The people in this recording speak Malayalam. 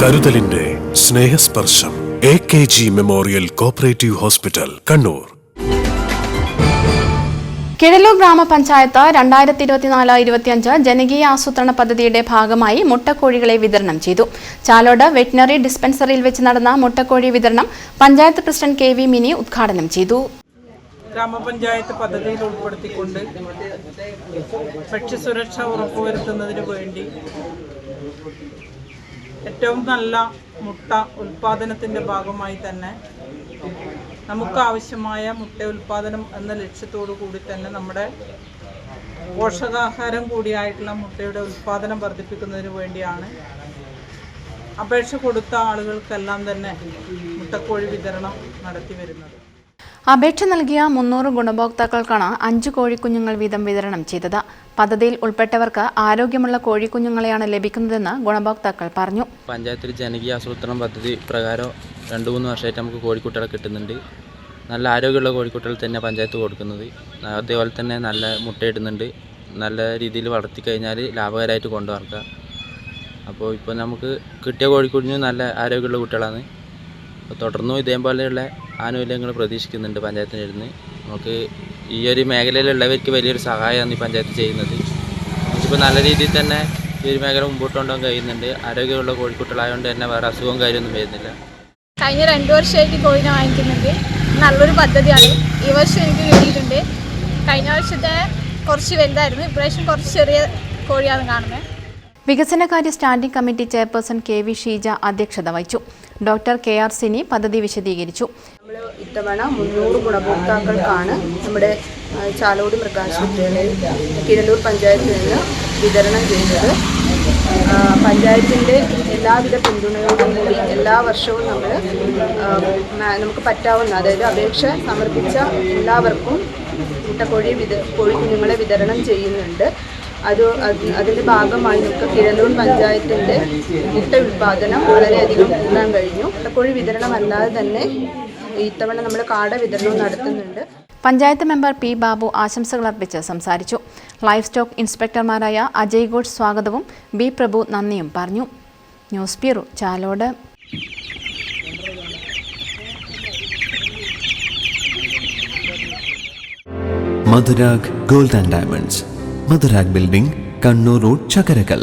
കരുതലിന്റെ Snehasparsham A K G memorial cooperative hospital Kannur. Kizhalur ഗ്രാമപഞ്ചായത്ത് രണ്ടായിരത്തി ഇരുപത്തിനാല് ഇരുപത്തിയഞ്ച് ജനകീയ ആസൂത്രണ പദ്ധതിയുടെ ഭാഗമായി മുട്ടക്കോഴികളെ വിതരണം ചെയ്തു. ചാലോട് വെറ്റിനറി ഡിസ്പെൻസറിയിൽ വെച്ച് നടന്ന മുട്ടക്കോഴി വിതരണം panchayat president K V Mini ഉദ്ഘാടനം ചെയ്തു. ഗ്രാമപഞ്ചായത്ത് പദ്ധതിയിൽ ഉൾപ്പെടുത്തിക്കൊണ്ട് ഭക്ഷ്യസുരക്ഷ ഉറപ്പുവരുത്തുന്നതിന് വേണ്ടി ഏറ്റവും നല്ല മുട്ട ഉൽപാദനത്തിന്റെ ഭാഗമായി തന്നെ നമുക്ക് ആവശ്യമായ മുട്ട ഉൽപാദനം എന്ന ലക്ഷ്യത്തോടു കൂടി തന്നെ നമ്മുടെ പോഷകാഹാരം കൂടിയായിട്ടുള്ള മുട്ടയുടെ ഉൽപാദനം വർദ്ധിപ്പിക്കുന്നതിന് വേണ്ടിയാണ് അപേക്ഷ കൊടുത്ത ആളുകൾക്കെല്ലാം തന്നെ മുട്ടക്കോഴി വിതരണം നടത്തി വരുന്നത്. അപേക്ഷ നൽകിയ മുന്നൂറ് ഗുണഭോക്താക്കൾക്കാണ് അഞ്ച് കോഴിക്കുഞ്ഞുങ്ങൾ വീതം വിതരണം ചെയ്തത്. പദ്ധതിയിൽ ഉൾപ്പെട്ടവർക്ക് ആരോഗ്യമുള്ള കോഴിക്കുഞ്ഞുങ്ങളെയാണ് ലഭിക്കുന്നതെന്ന് ഗുണഭോക്താക്കൾ പറഞ്ഞു. പഞ്ചായത്തിൽ ജനകീയ ആസൂത്രണ പദ്ധതി പ്രകാരം രണ്ട് മൂന്ന് വർഷമായിട്ട് നമുക്ക് കോഴിക്കുട്ടികളെ കിട്ടുന്നുണ്ട്. നല്ല ആരോഗ്യമുള്ള കോഴിക്കുട്ടികൾ തന്നെ പഞ്ചായത്ത് കൊടുക്കുന്നത്. അതേപോലെ തന്നെ നല്ല മുട്ടയിടുന്നുണ്ട്. നല്ല രീതിയിൽ വളർത്തി കഴിഞ്ഞാൽ ലാഭകരമായിട്ട് കൊണ്ടുനടക്കാം അപ്പോൾ ഇപ്പോൾ നമുക്ക് കിട്ടിയ കോഴിക്കുഞ്ഞു നല്ല ആരോഗ്യമുള്ള കുട്ടികളാണ്. അപ്പോൾ തുടർന്നും ഇതേപോലെയുള്ള ആനുകൂല്യങ്ങൾ പ്രതീക്ഷിക്കുന്നുണ്ട് പഞ്ചായത്തിന് ഇരുന്ന് നമുക്ക് ഈ ഒരു മേഖലയിലുള്ളവർക്ക് വലിയൊരു സഹായമാണ് ഈ പഞ്ചായത്ത് ചെയ്യുന്നത്. നമുക്കിപ്പോൾ നല്ല രീതിയിൽ തന്നെ ഈ ഒരു മേഖല മുമ്പോട്ട് കൊണ്ടുപോകാൻ കഴിയുന്നുണ്ട്. ആരോഗ്യമുള്ള കോഴിക്കുട്ടികളായതുകൊണ്ട് തന്നെ വേറെ അസുഖവും കാര്യമൊന്നും വരുന്നില്ല. കഴിഞ്ഞ രണ്ട് വർഷമായിട്ട് കോഴിനെ വാങ്ങിക്കുന്നുണ്ട്. നല്ലൊരു പദ്ധതിയാണ്. ഈ വർഷം എനിക്ക് കിട്ടിയിട്ടുണ്ട്. കഴിഞ്ഞ വർഷത്തെ കുറച്ച് വലുതായിരുന്നു. ഇപ്രാവശ്യം കുറച്ച് ചെറിയ കോഴിയാണ് കാണുന്നത്. വികസനകാര്യ standing committee chairperson K V Sheeja അധ്യക്ഷത വഹിച്ചു. ഡോക്ടർ കെ ആർ സിനി പദ്ധതി വിശദീകരിച്ചു. നമ്മൾ ഇത്തവണ മുന്നൂറ് ഗുണഭോക്താക്കൾക്കാണ് നമ്മുടെ ചാലോട് മൃഗാശുപത്രികളിൽ കിഴലൂർ പഞ്ചായത്തിൽ നിന്ന് വിതരണം ചെയ്തത് പഞ്ചായത്തിന്റെ എല്ലാവിധ പിന്തുണയോടും കൂടി എല്ലാ വർഷവും നമ്മൾ നമുക്ക് പറ്റാവുന്ന അതായത് അപേക്ഷ സമർപ്പിച്ച എല്ലാവർക്കും മുട്ടക്കോഴി വിത കോഴിക്കുഞ്ഞുങ്ങളെ വിതരണം ചെയ്യുന്നുണ്ട്. അത് അതിന്റെ ഭാഗമായി നമുക്ക് കിഴലൂർ പഞ്ചായത്തിന്റെ മുട്ട ഉൽപ്പാദനം വളരെയധികം കൂട്ടാൻ കഴിഞ്ഞു. മുട്ടക്കോഴി വിതരണം അല്ലാതെ തന്നെ ഇത്തവണ നമ്മൾ കാട വിതരണവും നടത്തുന്നുണ്ട്. പഞ്ചായത്ത് മെമ്പർ പി ബാബു ആശംസകൾ അർപ്പിച്ച് സംസാരിച്ചു. ലൈഫ് സ്റ്റോക്ക് ഇൻസ്പെക്ടർമാരായ അജയ് ഗോഡ് സ്വാഗതവും ബി പ്രഭു നന്ദിയും പറഞ്ഞു. News bureau Chalode. Madhurag gold and diamonds. Madhurag building Kannur road Chakkarakkal.